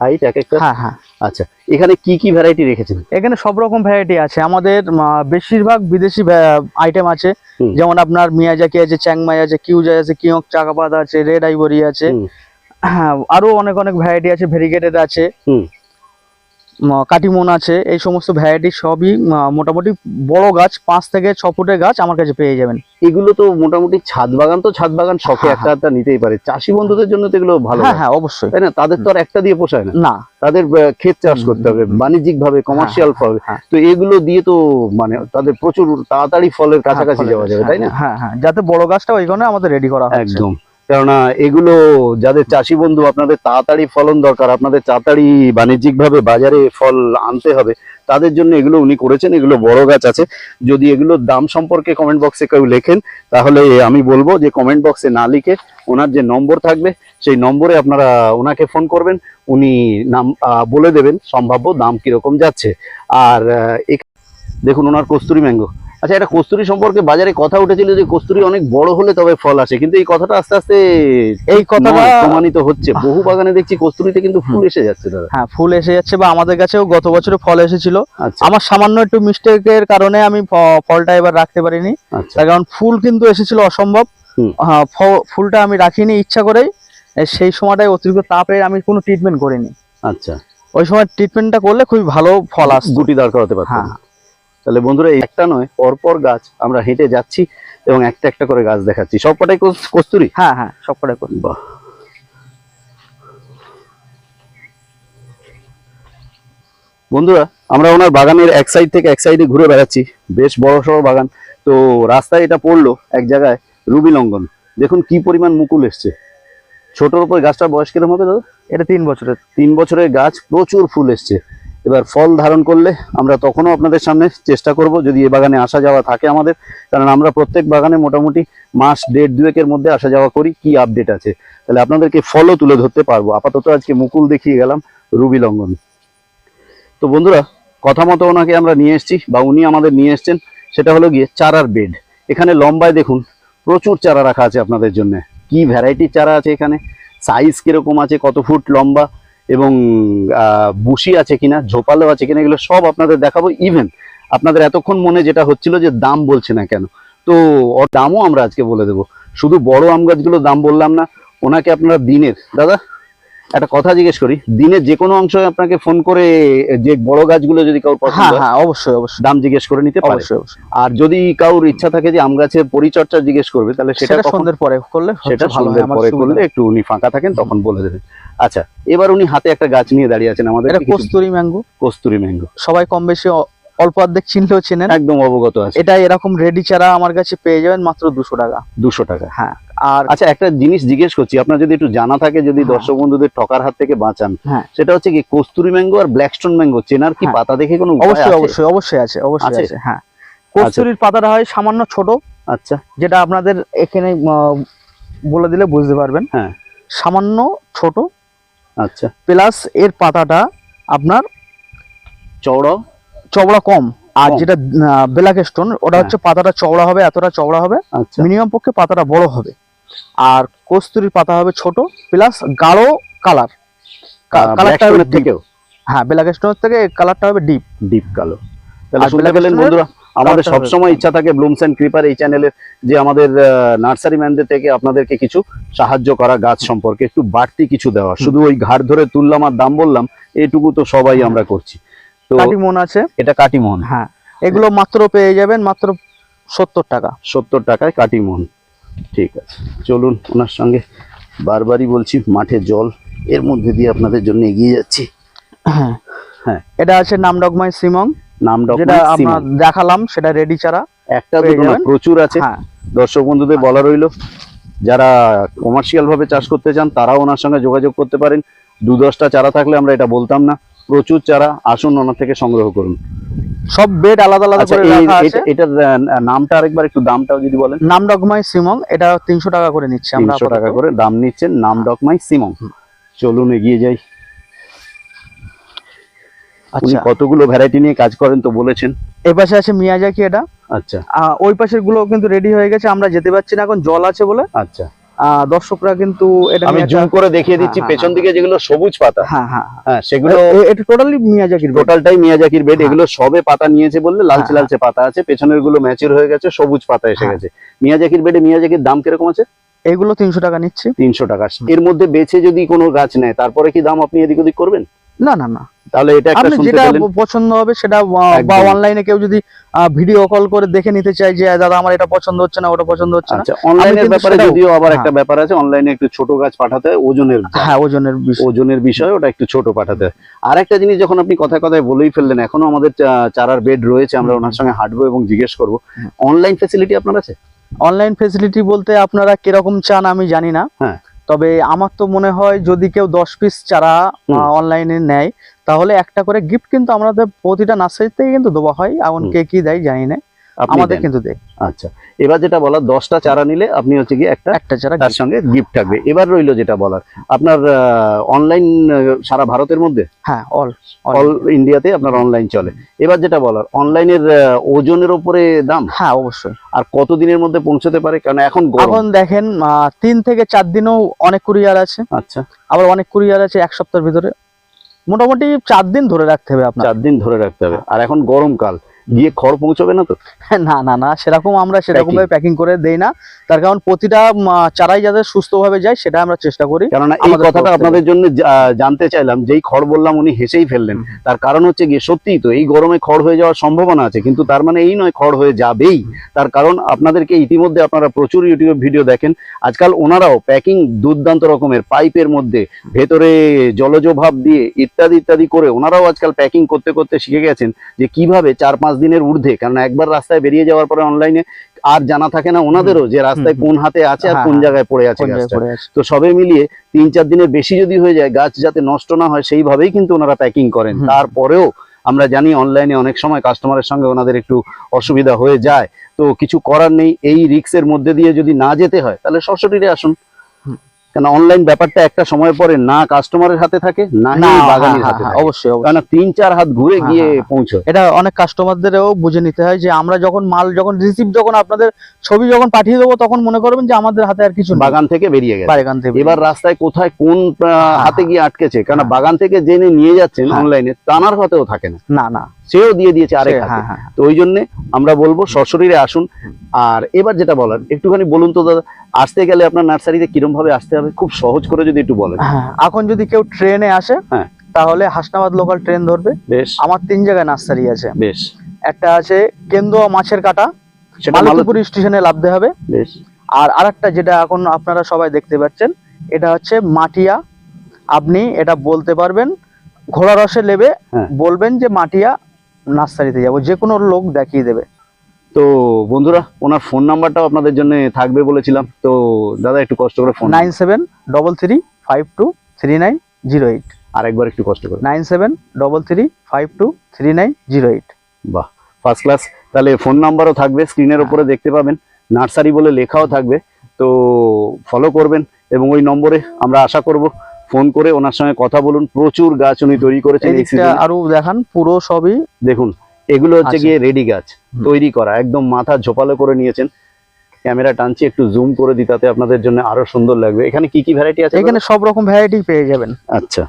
Speaker 1: হাইট এক একটা?
Speaker 2: হ্যাঁ হ্যাঁ।
Speaker 1: আচ্ছা এখানে কি কি ভ্যারাইটি রেখেছেন?
Speaker 2: এখানে সব রকম ভ্যারাইটি আছে। আমাদের বেশিরভাগ বিদেশি আইটেম আছে। যেমন আপনার মিয়াজাকি আছে চ্যাংমাই আছে কিউজাই আছে কিয়ক চাকাপাত আছে রেড আইভরি আছে। হ্যাঁ আরও অনেক অনেক ভ্যারাইটি আছে ভেরিগেটেড আছে। কাটিমন আছে এই সমস্ত ভ্যারাইটি সবই মোটামুটি বড় গাছ পাঁচ থেকে ছ ফুটের গাছ আমার কাছে পেয়ে যাবেন।
Speaker 1: এগুলো তো মোটামুটি ছাদ বাগান তো ছাদ বাগান শখে
Speaker 2: হ্যাঁ,
Speaker 1: একটা একটা নিতেই পারে। চাষি বন্ধুদের জন্য তো এগুলো ভালো
Speaker 2: হ্যাঁ হ্যাঁ। অবশ্যই।
Speaker 1: তাই না? তাদের তো আর একটা দিয়ে পোষায় না।
Speaker 2: না।
Speaker 1: তাদের ক্ষেত চাষ করতে হবে। বাণিজ্যিক ভাবে কমার্শিয়াল ভাবে।
Speaker 2: হ্যাঁ।
Speaker 1: তো এগুলো দিয়ে তো মানে তাদের প্রচুর তাড়াতাড়ি ফলের কাছাকাছি
Speaker 2: হ্যাঁ,
Speaker 1: যাওয়া যাবে তাই না?
Speaker 2: হ্যাঁ হ্যাঁ যাতে বড় গাছটা ওই কারণে আমাদের রেডি করা হচ্ছে।
Speaker 1: একদম। কেননা এগুলো যাদের চাষি বন্ধু, আপনাদের তাড়াতাড়ি ফলন দরকার, আপনাদের তাড়াতাড়ি বাণিজ্যিকভাবে বাজারে ফল আনতে হবে, তাদের জন্য এগুলো উনি করেছেন, এগুলো বড় গাছ আছে। যদি এগুলোর দাম সম্পর্কে কমেন্ট বক্সে কেউ লেখেন, তাহলে আমি বলব যে কমেন্ট বক্সে না লিখে ওনার যে নম্বর থাকবে, সেই নম্বরে আপনারা ওনাকে ফোন করবেন, উনি নাম বলে দেবেন, সম্ভাব্য দাম কীরকম যাচ্ছে। আর দেখুন, ওনার কস্তুরি ম্যাঙ্গো আচ্ছা এটা কস্তুরি সম্পর্কে বাজারে কথা উঠেছিল যে কস্তুরি অনেক বড় হলে তবে ফল আসে কিন্তু এই কথাটা আস্তে আস্তে
Speaker 2: এই কথাটা
Speaker 1: প্রমাণিত হচ্ছে। বহু বাগানে দেখছি কস্তুরিতে কিন্তু ফুল এসে যাচ্ছে দাদা।
Speaker 2: হ্যাঁ ফুল এসে যাচ্ছে বা আমাদের কাছেও গত বছরে ফল এসেছিল।
Speaker 1: আচ্ছা।
Speaker 2: আমার সামান্য একটু মিস্টেকের কারণে আমি ফলটা এবার রাখতে পারিনি।
Speaker 1: আচ্ছা।
Speaker 2: তার কারণ ফুল কিন্তু এসেছিল অসম্ভব। হ্যাঁ, ফুলটা আমি রাখিনি ইচ্ছা করেই। সেই সময়টায় অতিরিক্ত তাপে আমি কোনো ট্রিটমেন্ট করিনি।
Speaker 1: আচ্ছা।
Speaker 2: ওই সময় ট্রিটমেন্টটা করলে খুবই ভালো ফল আসতো।
Speaker 1: গুটি দরকার হতে পারে
Speaker 2: হ্যাঁ।
Speaker 1: তাহলে বন্ধুরা এই একটা নয় পরপর গাছ আমরা হেঁটে যাচ্ছি এবং একটা একটা করে গাছ দেখাচ্ছি। সবকটাই কস- কস্তুরি?
Speaker 2: হ্যাঁ হ্যাঁ সব করে করি।
Speaker 1: বাহ। বন্ধুরা আমরা ওনার বাগানের এক সাইড থেকে এক সাইডে ঘুরে বেড়াচ্ছি। বেশ বড় সড়ো বাগান। তো রাস্তায় এটা পড়ল এক জায়গায় রুবি লঙ্ঘন। দেখুন কি পরিমাণ মুকুল এসছে। ছোটর উপর গাছটার বয়স কীরকম হবে দাদা?
Speaker 2: এটা তিন বছরের।
Speaker 1: তিন বছরের গাছ প্রচুর ফুল এসছে। এবার ফল ধারণ করলে আমরা তখনও আপনাদের সামনে চেষ্টা করব, যদি এ বাগানে আসা যাওয়া থাকে আমাদের। কারণ আমরা প্রত্যেক বাগানে মোটামুটি মাস দেড় দুয়েকের মধ্যে আসা যাওয়া করি, কি আপডেট আছে? তাহলে আপনাদেরকে ফলও তুলে ধরতে পারব। আপাতত আজকে মুকুল দেখিয়ে গেলাম, রুবি লঙ্ঘন। তো বন্ধুরা, কথা মতো ওনাকে আমরা নিয়ে এসেছি, বা উনি আমাদের নিয়ে এসেছেন, সেটা হলো গিয়ে চারার বেড। এখানে লম্বায় দেখুন, প্রচুর চারা রাখা আছে আপনাদের জন্য। কি ভ্যারাইটির চারা আছে এখানে? সাইজ কীরকম আছে? কত ফুট লম্বা? এবং বুশি আছে কিনা, ঝোপালো আছে কিনা, এগুলো সব আপনাদের দেখাবো। ইভেন আপনাদের এতক্ষণ মনে যেটা হচ্ছিল যে দাম বলছে না কেন। তো দামও আমরা আজকে বলে দেব। শুধু বড় আম গাছগুলোর দাম বললাম না, ওনাকে আপনারা দিনের, দাদা? একটা কথা জিজ্ঞেস করি দিনের যে কোনো অংশ আপনাকে ফোন করে যে বড় গাছগুলো যদি কারোর পছন্দ
Speaker 2: হ্যাঁ
Speaker 1: হয়,
Speaker 2: অবশ্যই অবশ্যই।
Speaker 1: দাম জিজ্ঞেস করে নিতে পারে। আর যদি কারোর ইচ্ছা থাকে যে আম গাছের পরিচর্যা জিজ্ঞেস করবে তাহলে সেটা
Speaker 2: সন্ধ্যের পরে করলে
Speaker 1: সেটা
Speaker 2: ভালো হয়
Speaker 1: পরে করলে একটু উনি ফাঁকা থাকেন তখন বলে দেবেন। আচ্ছা এবার উনি হাতে একটা গাছ নিয়ে দাঁড়িয়ে আছেন আমাদের
Speaker 2: এটা কস্তুরি ম্যাঙ্গো।
Speaker 1: কস্তুরি ম্যাঙ্গো।
Speaker 2: সবাই কম বেশি অল্প অর্ধেক চিনলেও চেনেন।
Speaker 1: একদম অবগত আছে।
Speaker 2: এটা এরকম রেডি চারা আমার কাছে পেয়ে যাবেন মাত্র দুশো টাকা।
Speaker 1: দুশো টাকা।
Speaker 2: হ্যাঁ। আর
Speaker 1: আচ্ছা একটা জিনিস জিজ্ঞেস করছি আপনার যদি একটু জানা থাকে যদি
Speaker 2: হ্যাঁ।
Speaker 1: দর্শক বন্ধুদের ঠকার হাত থেকে বাঁচান
Speaker 2: হ্যাঁ।
Speaker 1: সেটা হচ্ছে কি কস্তুরি ম্যাঙ্গো আর ব্ল্যাকস্টোন ম্যাঙ্গো চেনার কি
Speaker 2: হ্যাঁ।
Speaker 1: পাতা দেখে কোনো
Speaker 2: অবশ্যই অবশ্যই অবশ্যই আছে অবশ্যই
Speaker 1: আছে?
Speaker 2: হ্যাঁ কস্তুরির পাতাটা হয় সামান্য ছোট
Speaker 1: আচ্ছা
Speaker 2: যেটা আপনাদের এখানে বলে দিলে বুঝতে পারবেন
Speaker 1: হ্যাঁ।
Speaker 2: সামান্য ছোট
Speaker 1: আচ্ছা
Speaker 2: প্লাস এর পাতাটা আপনার
Speaker 1: চওড়া
Speaker 2: চওড়া কম আর যেটা ব্ল্যাক স্টোন ওটা। হচ্ছে পাতাটা চওড়া হবে এতটা চওড়া হবে
Speaker 1: আচ্ছা
Speaker 2: মিনিমাম পক্ষে পাতাটা বড় হবে আর কস্তুরির পাতা হবে ছোট প্লাস গাঢ় কালার। কালারটা হবে
Speaker 1: থেকেও?
Speaker 2: হ্যাঁ ব্ল্যাক স্টোনের থেকে কালারটা হবে ডিপ
Speaker 1: ডিপ কালো। তাহলে শুনতে পেলেন বন্ধুরা আমাদের সবসময় ইচ্ছা থাকে ব্লুমস অ্যান্ড ক্রিপার এই চ্যানেলের যে আমাদের নার্সারি ম্যানদের থেকে আপনাদেরকে কিছু সাহায্য করা গাছ সম্পর্কে একটু বাড়তি কিছু দেওয়া। শুধু ওই ঘাট ধরে তুললাম আর দাম বললাম এইটুকু তো সবাই আমরা করছি। তো
Speaker 2: কাটিমন আছে?
Speaker 1: এটা কাটিমোহন
Speaker 2: হ্যাঁ এগুলো মাত্র পেয়ে যাবেন মাত্র সত্তর টাকা।
Speaker 1: সত্তর টাকায় কাটিমোহন ঠিক আছে। চলুন ওনার সঙ্গে বারবারই বলছি মাঠে জল এর মধ্যে দিয়ে আপনাদের জন্য এগিয়ে যাচ্ছি।
Speaker 2: হ্যাঁ।
Speaker 1: হ্যাঁ।
Speaker 2: এটা আছে নামডকমাই সিমং।
Speaker 1: নাম
Speaker 2: যেটা
Speaker 1: ডকুমেন্ট
Speaker 2: দেখালাম সেটা রেডি চারা
Speaker 1: একটা দুটো না, প্রচুর আছে।
Speaker 2: হ্যাঁ।
Speaker 1: দর্শক বন্ধুদের বলা রইল যারা কমার্শিয়াল ভাবে চাষ করতে চান তারাও ওনার সঙ্গে যোগাযোগ করতে পারেন। দু দশটা চারা থাকলে আমরা এটা বলতাম না। প্রচুর চারা আসুন ওনার থেকে সংগ্রহ করুন।
Speaker 2: সব বেড আলাদা আলাদা
Speaker 1: আচ্ছা
Speaker 2: করে রাখা আছে।
Speaker 1: এটার নামটা আরেকবার একটু দামটাও যদি বলেন।
Speaker 2: নামডকমাই সিমং এটা তিনশো টাকা করে নিচ্ছে আমরা
Speaker 1: তিনশো টাকা করে দাম নিচ্ছেন নাম ডকমাই সিমং। চলুন এগিয়ে যাই।
Speaker 2: আচ্ছা।
Speaker 1: কতগুলো ভ্যারাইটি নিয়ে কাজ করেন তো বলেছেন।
Speaker 2: এই পাশে আছে মিয়াজাকি এটা।
Speaker 1: আচ্ছা।
Speaker 2: ওই পাশেরগুলো কিন্তু রেডি হয়ে গেছে আমরা যেতে পারছি না এখন জল আছে বলে।
Speaker 1: আচ্ছা।
Speaker 2: দর্শকরা কিন্তু এটা
Speaker 1: আমি জুম করে দেখিয়ে দিচ্ছি
Speaker 2: হ্যাঁ,
Speaker 1: পেছন
Speaker 2: হ্যাঁ,
Speaker 1: দিকে যেগুলো সবুজ পাতা।
Speaker 2: হ্যাঁ হ্যাঁ হ্যাঁ।
Speaker 1: হ্যাঁ সেগুলো
Speaker 2: এটা টোটালি মিয়াজাকির বেড
Speaker 1: টোটালটাই মিয়াজাকির বেড
Speaker 2: হ্যাঁ।
Speaker 1: এগুলো সবে পাতা নিয়েছে বললে লালচে
Speaker 2: হ্যাঁ,
Speaker 1: লালচে পাতা আছে পেছনেরগুলো ম্যাচিউর হয়ে গেছে সবুজ পাতা এসে
Speaker 2: হ্যাঁ।
Speaker 1: গেছে। মিয়াজাকির বেডে মিয়াজাকির দাম কীরকম আছে?
Speaker 2: এগুলো তিনশো টাকা নিচ্ছি।
Speaker 1: তিনশো টাকা। এর মধ্যে বেছে যদি কোনো গাছ নেয় তারপরে কি দাম আপনি এদিক ওদিক করবেন?
Speaker 2: না না না।
Speaker 1: তাহলে এটা একটা
Speaker 2: আপনি যেটা পছন্দ হবে সেটা বা অনলাইনে কেউ যদি ভিডিও কল করে দেখে নিতে চায় যে দাদা আমার এটা পছন্দ হচ্ছে না ওটা পছন্দ হচ্ছে না
Speaker 1: আচ্ছা অনলাইনের ব্যাপারে
Speaker 2: সেটাও-
Speaker 1: যদিও আবার
Speaker 2: হ্যাঁ।
Speaker 1: একটা ব্যাপার আছে অনলাইনে একটু ছোট গাছ পাঠাতে ওজনের
Speaker 2: হ্যাঁ ওজনের
Speaker 1: ওজনের বিষয় ওটা একটু ছোট পাঠাতে। হয় আর একটা জিনিস যখন আপনি কথায় কথায় বলেই ফেললেন এখনও আমাদের চারার বেড রয়েছে আমরা ওনার সঙ্গে হাঁটবো এবং জিজ্ঞেস করব। অনলাইন ফেসিলিটি আপনার আছে?
Speaker 2: অনলাইন ফেসিলিটি বলতে আপনারা কীরকম চান আমি জানি না।
Speaker 1: হ্যাঁ।
Speaker 2: তবে আমার তো মনে হয় যদি কেউ দশ পিস চারা অনলাইনে নেয় তাহলে একটা করে গিফট কিন্তু আমাদের প্রতিটা নার্সারিতেই কিন্তু দেওয়া হয়।
Speaker 1: এমন
Speaker 2: কে কি দেয় জানি না। আমাদের কিন্তু দেয়।
Speaker 1: আচ্ছা এবার যেটা বলার দশটা চারা নিলে আপনি হচ্ছে কি একটা
Speaker 2: একটা চারা
Speaker 1: তার সঙ্গে গিফট থাকবে। এবার রইল যেটা বলার আপনার অনলাইন সারা ভারতের মধ্যে?
Speaker 2: হ্যাঁ অল
Speaker 1: অল ইন্ডিয়াতে আপনার অনলাইন চলে। এবার যেটা বলার অনলাইনের ওজনের উপরে দাম?
Speaker 2: হ্যাঁ অবশ্যই।
Speaker 1: আর কত দিনের মধ্যে পৌঁছতে পারে? কারণ এখন গরম।
Speaker 2: এখন দেখেন তিন থেকে চার দিনও অনেক কুরিয়ার আছে।
Speaker 1: আচ্ছা।
Speaker 2: আবার অনেক কুরিয়ার আছে এক সপ্তাহের ভিতরে। মোটামুটি চার দিন ধরে রাখতে হবে আপনার
Speaker 1: চার দিন ধরে রাখতে হবে। আর এখন গরমকাল। গিয়ে খড় পৌঁছবে না তো?
Speaker 2: না না না সেরকম আমরা সেরকম ভাবে প্যাকিং করে দেই না। তার কারণ প্রতিটা চারাই যাতে সুস্থভাবে যায় সেটা আমরা চেষ্টা করি।
Speaker 1: কেননা এই কথাটা আপনাদের জন্য জানতে চাইলাম যেই খড় বললাম উনি হেসেই ফেললেন। তার কারণ হচ্ছে গিয়ে সত্যিই তো এই গরমে খড় হয়ে যাওয়ার সম্ভাবনা আছে কিন্তু তার মানে এই নয় খড় হয়ে যাবেই। তার কারণ আপনাদেরকে ইতিমধ্যে আপনারা প্রচুর ইউটিউব ভিডিও দেখেন। আজকাল ওনারাও প্যাকিং দুর্দান্ত রকমের পাইপের মধ্যে ভেতরে জলজ ভাব দিয়ে ইত্যাদি ইত্যাদি করে ওনারাও আজকাল প্যাকিং করতে করতে শিখে গেছেন যে কীভাবে চার পাঁচ দিনের ঊর্ধ্বে কারণ একবার রাস্তায় বেরিয়ে যাওয়ার পরে অনলাইনে আর জানা থাকে না ওনাদেরও যে রাস্তায় কোন হাতে আছে আর
Speaker 2: হ্যাঁ,
Speaker 1: কোন
Speaker 2: হ্যাঁ।
Speaker 1: জায়গায় পড়ে আছে
Speaker 2: কোন জায়গায় পড়ে আছে।
Speaker 1: তো সবে মিলিয়ে তিন চার দিনের বেশি যদি হয়ে যায় গাছ যাতে নষ্ট না হয় সেইভাবেই কিন্তু ওনারা প্যাকিং করেন। তারপরেও আমরা জানি অনলাইনে অনেক সময় কাস্টমারের সঙ্গে ওনাদের একটু অসুবিধা হয়ে যায়। তো কিছু করার নেই এই রিক্সের মধ্যে দিয়ে যদি না যেতে হয় তাহলে সরাসরি আসুন। কেন অনলাইন ব্যাপারটা একটা সময় পরে না কাস্টমারের হাতে থাকে না
Speaker 2: হ্যাঁ,
Speaker 1: বাগানির
Speaker 2: হ্যাঁ,
Speaker 1: হাতে
Speaker 2: হ্যাঁ, অবশ্যই
Speaker 1: কারণ তিন চার হাত ঘুরে গিয়ে। পৌঁছয়
Speaker 2: এটা অনেক কাস্টমারদেরও বুঝে নিতে হয় যে আমরা যখন মাল যখন রিসিভ যখন আপনাদের ছবি যখন পাঠিয়ে দেবো তখন মনে করবেন যে আমাদের হাতে আর কিছু।
Speaker 1: বাগান থেকে বেরিয়ে গেছে
Speaker 2: বাগান থেকে
Speaker 1: এবার রাস্তায় কোথায় কোন হাতে গিয়ে আটকেছে কারণ। বাগান থেকে জেনে নিয়ে যাচ্ছেন। অনলাইনে তানার হাতেও থাকে না
Speaker 2: না না
Speaker 1: সেও দিয়ে দিয়েছে আরেক হাতে।
Speaker 2: হ্যাঁ হ্যাঁ।
Speaker 1: তো ওই জন্যে আমরা বলব সশরীরে আসুন। আর এবার যেটা বলার একটুখানি বলুন তো দাদা আসতে গেলে আপনার নার্সারিতে কিরম ভাবে আসতে হবে? খুব সহজ করে যদি একটু বলেন।
Speaker 2: হ্যাঁ এখন যদি কেউ ট্রেনে আসে
Speaker 1: হ্যাঁ।
Speaker 2: তাহলে হাসনাবাদ লোকাল ট্রেন ধরবে।
Speaker 1: বেশ।
Speaker 2: আমার তিন জায়গায় নার্সারি আছে।
Speaker 1: বেশ।
Speaker 2: একটা আছে কেন্দুয়া মাছের কাটা
Speaker 1: সেটা ভালো
Speaker 2: স্টেশনে লাভতে হবে।
Speaker 1: বেশ।
Speaker 2: আর আরেকটা যেটা এখন আপনারা সবাই দেখতে পাচ্ছেন এটা হচ্ছে মাটিয়া। আপনি এটা বলতে পারবেন ঘোড়া রসে নেবে
Speaker 1: হ্যাঁ।
Speaker 2: বলবেন যে মাটিয়া নার্সারিতে যাব যে কোনো লোক দেখিয়ে দেবে।
Speaker 1: তো বন্ধুরা ওনার ফোন নাম্বারটাও আপনাদের জন্য থাকবে বলেছিলাম। তো দাদা একটু কষ্ট করে phone
Speaker 2: nine seven double three five two three nine zero eight.
Speaker 1: আরেকবার একটু কষ্ট করে।
Speaker 2: Nine seven double three five two three nine zero eight.
Speaker 1: বাহ ফার্স্ট ক্লাস। তাহলে ফোন নাম্বারও থাকবে স্ক্রিনের উপরে দেখতে পাবেন। নার্সারি বলে লেখাও থাকবে। তো ফলো করবেন এবং ওই নম্বরে আমরা আশা করব ফোন করে ওনার সঙ্গে কথা বলুন। প্রচুর গাছ উনি তৈরি করেছেন
Speaker 2: আরও দেখান পুরো সবই।
Speaker 1: দেখুন এগুলো হচ্ছে গিয়ে রেডি গাছ তৈরি করা একদম মাথা ঝোপালো করে নিয়েছেন। ক্যামেরা টানছি একটু জুম করে দিই তাতে আপনাদের জন্য আরও সুন্দর লাগবে। এখানে কি কি ভ্যারাইটি আছে
Speaker 2: এখানে সব রকম ভ্যারাইটি পেয়ে যাবেন।
Speaker 1: আচ্ছা।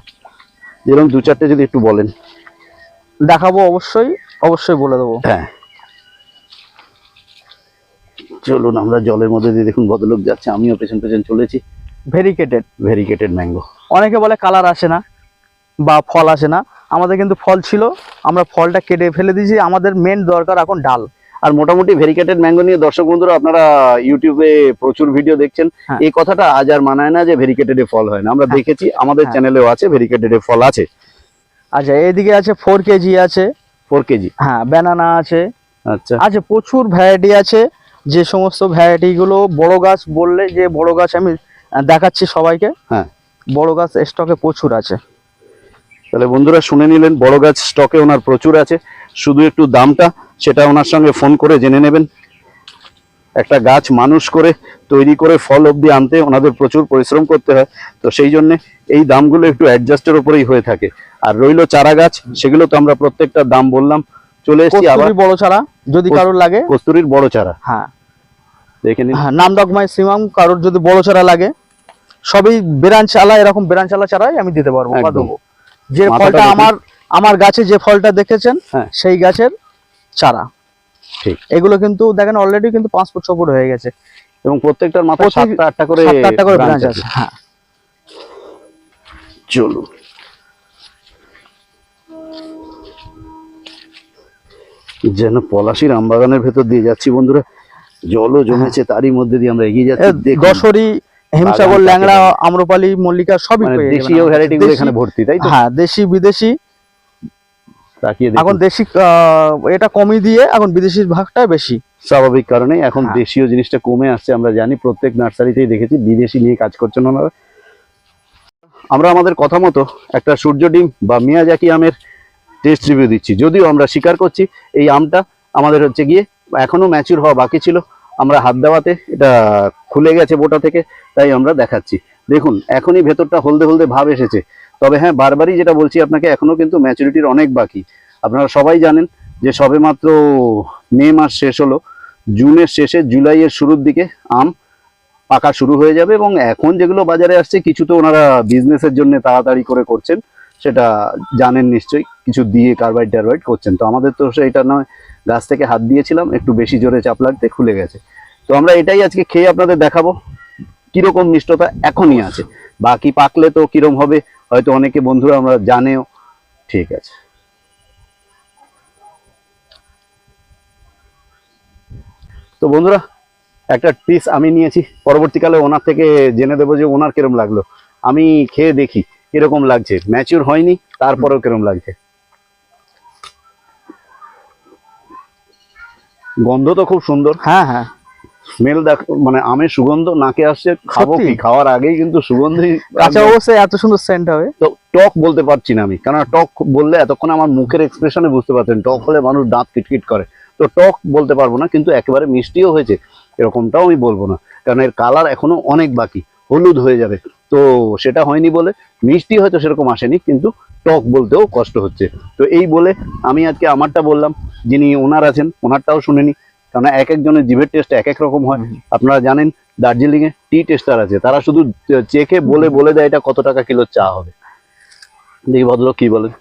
Speaker 1: যেরকম দু চারটে যদি একটু বলেন।
Speaker 2: দেখাবো অবশ্যই অবশ্যই বলে দেবো।
Speaker 1: হ্যাঁ। চলুন আমরা জলের মধ্যে দিয়ে দেখুন ভদ্রলোক যাচ্ছে আমিও পেছন পেছন চলেছি।
Speaker 2: ভেরিকেটেড
Speaker 1: ভেরিকেটেড ম্যাঙ্গো
Speaker 2: অনেকে বলে কালার আসে না বা ফল আসে না। আমাদের কিন্তু ফল ছিল আমরা ফলটা কেটে ফেলে দিয়েছি। আমাদের মেন দরকার এখন ডাল।
Speaker 1: আর মোটামুটি ভেরিকেটেড ম্যাঙ্গো নিয়ে দর্শক বন্ধুরা আপনারা ইউটিউবে প্রচুর ভিডিও দেখছেন।
Speaker 2: হ্যাঁ।
Speaker 1: এই কথাটা আজ আর মানায় না যে ভেরিকেটেড ফল হয় না। আমরা
Speaker 2: হ্যাঁ।
Speaker 1: দেখেছি আমাদের। চ্যানেলেও আছে ভেরিকেটেড ফল আছে।
Speaker 2: আচ্ছা এইদিকে আছে ফোর কেজি আছে।
Speaker 1: ফোর কেজি
Speaker 2: হ্যাঁ ব্যানানা আছে।
Speaker 1: আচ্ছা।
Speaker 2: আছে প্রচুর ভ্যারাইটি আছে। যে সমস্ত ভ্যারাইটি গুলো বড় গাছ বললে যে বড় গাছ আমি দেখাচ্ছি সবাইকে।
Speaker 1: হ্যাঁ।
Speaker 2: বড় গাছ স্টকে প্রচুর আছে।
Speaker 1: তাহলে বন্ধুরা শুনে নিলেন বড় গাছ স্টকে ওনার প্রচুর আছে। শুধু একটু দামটা সেটা ওনার সঙ্গে ফোন করে জেনে নেবেন। একটা গাছ মানুষ করে তৈরি করে ফল অবধি আনতে ওনাদের প্রচুর পরিশ্রম করতে হয়। তো সেই জন্য এই দামগুলো একটু অ্যাডজাস্টের উপরেই হয়ে থাকে। আর রইল চারা গাছ সেগুলো তো আমরা প্রত্যেকটা দাম বললাম। চলে এসেছি আবার
Speaker 2: বড় চারা যদি কারোর লাগে।
Speaker 1: কস্তুরির বড় চারা।
Speaker 2: হ্যাঁ।
Speaker 1: দেখে নিন।
Speaker 2: হ্যাঁ নামডকমাই সিমাম কারোর যদি বড় চারা লাগে সবই বেরান চালা এরকম বেরান চালা চারাই আমি দিতে পারব বা দেবো। যে ফলটা আমার আমার গাছে যে ফলটা দেখেছেন
Speaker 1: হ্যাঁ।
Speaker 2: সেই গাছের চারা।
Speaker 1: ঠিক।
Speaker 2: এগুলো কিন্তু দেখেন অলরেডি কিন্তু পাঁচ ফুট ছ ফুট হয়ে গেছে।
Speaker 1: এবং প্রত্যেকটার মাথায় সাতটা আটটা করে
Speaker 2: সাতটা করে ব্রাঞ্চ
Speaker 1: আছে।
Speaker 2: আছে হ্যাঁ।
Speaker 1: চলুন। যেন পলাশির আমবাগানের ভেতর দিয়ে যাচ্ছি বন্ধুরা। জলও জমেছে তারই মধ্যে দিয়ে আমরা এগিয়ে যাচ্ছি
Speaker 2: দশরি হিমসাগর ল্যাংড়া আম্রপালি মল্লিকা সবই
Speaker 1: মানে দেশীয় ভ্যারাইটি গুলো এখানে ভর্তি তাই তো?
Speaker 2: হ্যাঁ দেশি বিদেশি। এখন দেশি এটা কমই দিয়ে এখন বিদেশির ভাগটা বেশি।
Speaker 1: স্বাভাবিক কারণে এখন
Speaker 2: হ্যাঁ।
Speaker 1: দেশীয় জিনিসটা কমে আসছে আমরা জানি প্রত্যেক নার্সারিতেই দেখেছি বিদেশি নিয়ে কাজ করছেন ওনারা। আমরা আমাদের কথা মতো একটা সূর্য ডিম বা মিয়াজাকি আমের টেস্ট রিভিউ দিচ্ছি যদিও আমরা স্বীকার করছি এই আমটা আমাদের হচ্ছে গিয়ে এখনও ম্যাচিউর হওয়া বাকি ছিল। আমরা হাত দেওয়াতে এটা খুলে গেছে বোটা থেকে, তাই আমরা দেখাচ্ছি। দেখুন, এখনই ভেতরটা হলদে হলদে ভাব এসেছে। তবে হ্যাঁ বারবারই যেটা বলছি আপনাকে, এখনও কিন্তু ম্যাচুরিটির অনেক বাকি। আপনারা সবাই জানেন যে সবেমাত্র মে মাস শেষ হলো, জুনের শেষে জুলাইয়ের শুরুর দিকে আম পাকা শুরু হয়ে যাবে এবং এখন যেগুলো বাজারে আসছে, কিছু তো ওনারা বিজনেসের জন্য তাড়াতাড়ি করে করছেন, সেটা জানেন নিশ্চয়ই, কিছু দিয়ে কার্বাইড টারবাইড করছেন। তো আমাদের তো সেটা নয় গাছ থেকে হাত দিয়েছিলাম, একটু বেশি জোরে চাপ লাগতে খুলে গেছে। তো আমরা এটাই আজকে খেয়ে আপনাদের দেখাবো, কীরকম মিষ্টতা এখনই আছে। বাকি পাকলে তো কিরম হবে, হয়তো অনেকে বন্ধুরা আমরা জানেও। ঠিক আছে। তো বন্ধুরা, একটা পিস আমি নিয়েছি, পরবর্তীকালে ওনার থেকে জেনে দেবো যে ওনার কিরম লাগল। আমি খেয়ে দেখি, কীরকম লাগছে। ম্যাচিউর হয়নি, তারপরেও কিরম লাগছে। গন্ধ তো খুব সুন্দর।
Speaker 2: হ্যাঁ হ্যাঁ।
Speaker 1: স্মেল দেখ মানে আমের সুগন্ধ নাকে আসছে খাব কি? খাওয়ার আগেই কিন্তু সুগন্ধই
Speaker 2: কাঁচা অবস্থায় এত সুন্দর সেন্ট হবে।
Speaker 1: তো টক বলতে পারছি না আমি কারণ টক বললে এতক্ষণ আমার মুখের এক্সপ্রেশনে বুঝতে পারছেন টক হলে মানুষ দাঁত কিটকিট করে। তো টক বলতে পারব না কিন্তু একেবারে মিষ্টিও হয়েছে এরকমটাও আমি বলব না। কারণ এর কালার এখনও অনেক বাকি হলুদ হয়ে যাবে। তো সেটা হয়নি বলে মিষ্টি হয়তো সেরকম আসেনি কিন্তু টক বলতেও কষ্ট হচ্ছে। তো এই বলে আমি আজকে আমারটা বললাম যিনি ওনার আছেন ওনারটাও শুনেনি কারণ এক একজনের জিভের টেস্ট এক এক রকম হয়। আপনারা জানেন দার্জিলিং এ টি টেস্টার আছে তারা শুধু চেখে বলে বলে দেয় এটা কত টাকা কিলো চা হবে। দেখি ভদ্রলোক কি বলেন।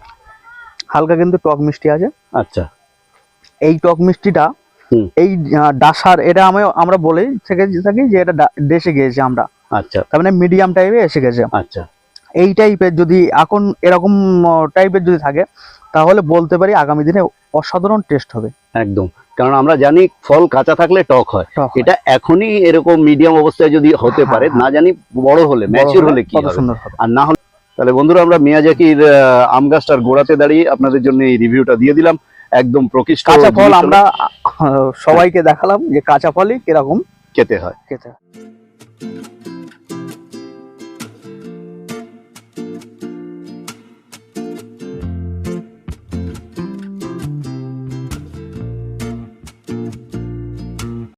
Speaker 2: হালকা কিন্তু টক মিষ্টি আছে।
Speaker 1: আচ্ছা।
Speaker 2: এই টক মিষ্টিটা এই ডাসার এটা আমি আমরা বলে থেকে থাকি যে এটা দেশে গিয়েছে আমরা।
Speaker 1: আচ্ছা।
Speaker 2: তার মানে মিডিয়াম টাইপের এসে গেছে।
Speaker 1: আচ্ছা।
Speaker 2: এই টাইপের যদি এখন এরকম টাইপের যদি থাকে তাহলে বলতে পারি আগামী দিনে অসাধারণ টেস্ট হবে।
Speaker 1: একদম। কারণ আমরা জানি ফল কাঁচা থাকলে টক হয়। এটা এখনই এরকম মিডিয়াম অবস্থায় যদি হতে
Speaker 2: হ্যাঁ,
Speaker 1: পারে
Speaker 2: হ্যাঁ।
Speaker 1: না জানি বড় হলে ম্যাচিউর
Speaker 2: হলে
Speaker 1: কি
Speaker 2: সুন্দর
Speaker 1: আর না হলে তাহলে বন্ধুরা আমরা মিয়াজাকির আম গাছটার গোড়াতে দাঁড়িয়ে আপনাদের জন্য এই রিভিউটা দিয়ে দিলাম। একদম প্রকৃষ্ট
Speaker 2: কাঁচা ফল আমরা সবাইকে দেখালাম যে কাঁচা ফলই কীরকম
Speaker 1: খেতে হয়।
Speaker 2: খেতে হয়।